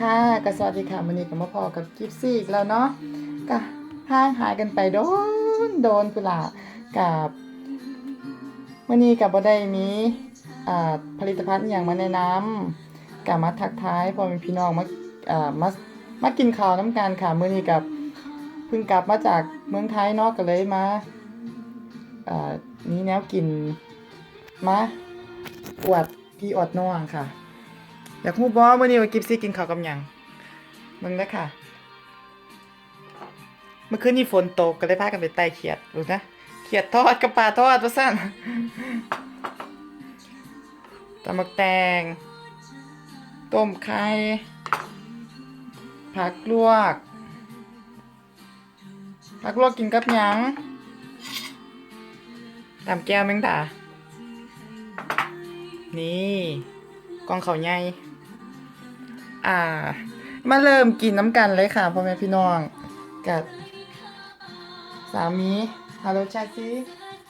ค่ะก็สวัสดีค่ะวันนี้ก็มาพอกับกิฟซี่อีกแล้วเนาะก็ห่างหายกันไปโดนโดนกุหลาบกับวันนี้กับบ่ได้มีอ่าผลิตภัณฑ์อย่างมาแนะนำกับมาทักทายพ่อม่พี่น้องมาอ่ามามากินข้าวน้ำกันค่ะมือนี้กับเพิ่งกลับมาจากเมืองไทยเนาะก็เลยมาอ่ามีแนวกินมาอวดพี่อวดน้องค่ะ อยากฮู้บ่มื้อนี้ว่ากิฟซี่กินข้าวกับหยังมึงเด้ค่ะ เมื่อคืนนี้ฝนตกก็เลยพากันไปไต่เขียดดูนะเขียดทอดกับปลาทอดว่าซั่นตำบักแตง ต้มไข่ผักลวกผักลวกกินกับหยังตามแก้วแมงดานี่กองเขาใหญ่ อ่า มาเริ่มกินน้ำกันเลยค่ะพ่อแม่พี่น้องกับสามีฮัลโหลชาซี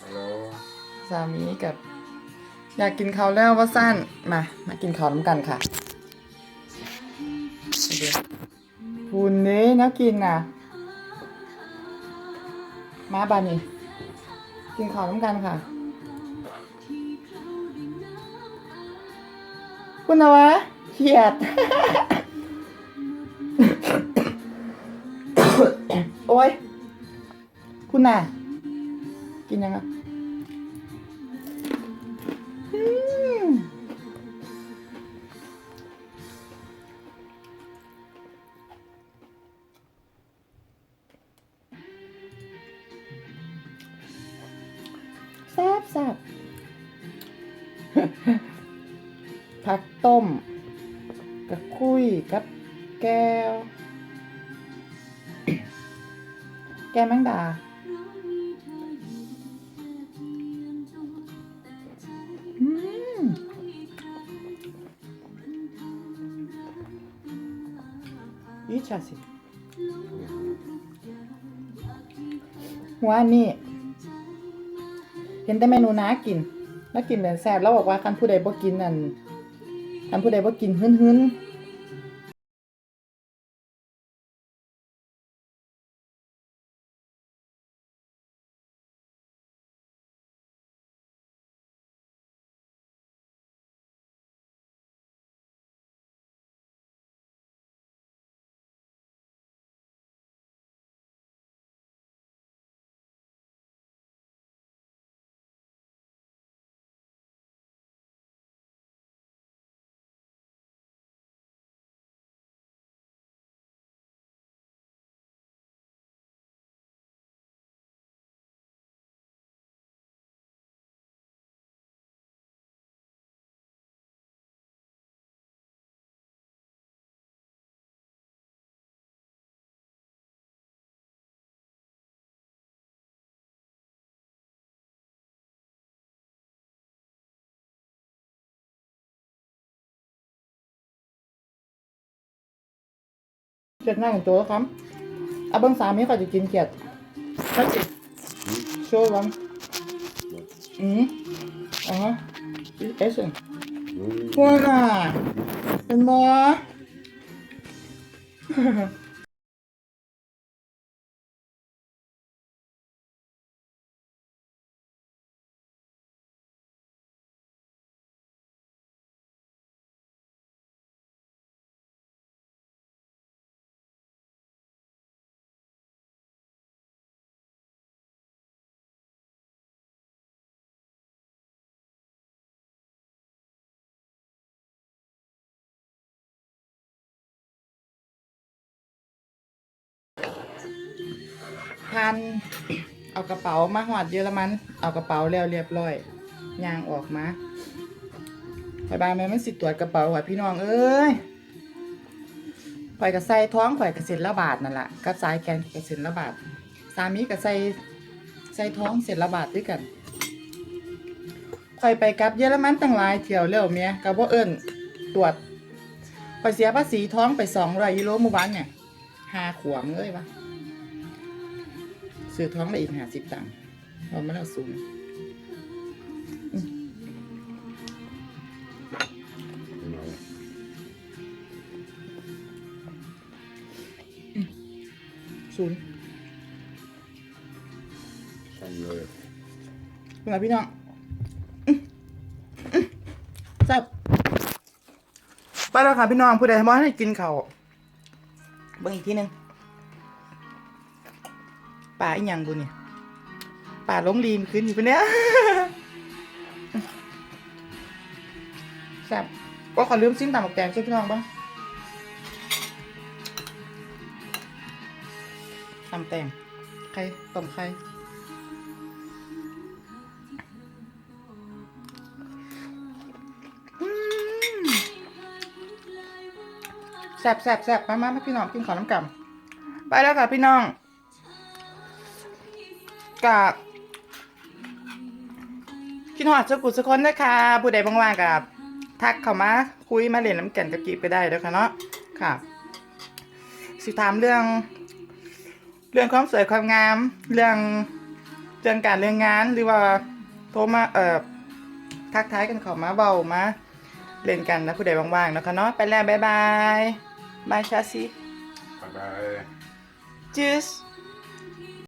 ฮัลโหลสามีกับ อยากกินข้าวแล้วว่าสั้นมา มากินข้าวน้ำกันค่ะเดี๋ยวพูนนี้น่ากินน่ะ มาบานี่กินข้าวน้ำกันค่ะ คุณนะวะ เขียด โอ้ย คุณน่ะ กินยังอะแซ่บแซ่บผักต้ม กับคุยกับแก้ว แก้วแมงดา อืมอีชาสิ หัวอันนี่ เห็นแต่เมนูน้ากิน แล้วกินแต่แซ่บแล้วบอกว่าคันผู้ใดบ่กินนั่น คันผู้ใดว่ากินหื้น ขียดหน้าของตัวครับเอาเบิ้งสามีเขาจะกินเขียดชัดสิโชว์บังอืมอ๋อเอสนอืมพวกน่ะเป็นหมอันเอากระเป๋ามาหอดเยอรมัน เอากระเป๋าแล้วเรียบร้อยย่างออกมาไปบายแม่มันสิตรวจกระเป๋าว่ะพี่น้องเอ้ยข่อยกับใส่ท้องข่อยกับเส้นละบาทนั่นแหละกับสายแกนกับเส้นละบาทสามีกับใส่ใส่ท้องเส้นละบาทด้วยกันข่อยไปกับเยอรมันตั้งหลายเที่ยวแล้วเมียกับว่าเอิ้นตรวจข่อยเสียภาษีท้องไปสองร้อยยูโรหมู่บ้านเนี่ยห้าขวงเลยวะ ซื้อท้องมาอีกหาสิบตังค์เอามาแล้วสูงศูนย์สั่นเลยเป็นไงพี่น้องแซ่บไปแล้วค่ะพี่น้องผู้ใดมาให้กินเขาบางอีกทีหนึ่ง ป่าอีหยังบุเนี่ยป่าลงรีมขึ้นอยู่ปะเนี่ยแซ่บก็ขอลืมซิมตำหมกแดงช่วยพี่น้องบ้างตำแตงไข่ต้มไข่อืมแซ่บแซ่บแซ่บมามามาพี่น้องกินขอน้ำกำไปแล้วค่ะพี่น้อง กะคิดหอดสกุลสกคนนะคะผู้ใดว่างๆกับทักเข้ามาคุยมาเล่นน้ำกันกับกีบก็ได้เด้อค่ะเนาะค่ะ สิถามเรื่อง เรื่องความสวยความงาม เรื่องเรื่องการเรื่องงานหรือว่าโทรมาเอ่อทักทายกันเข้ามาเบามาเล่นกันนะผู้ใดว่างๆเนาะค่ะเนาะไปแล้วบ๊ายบายบายชาซีบ๊าย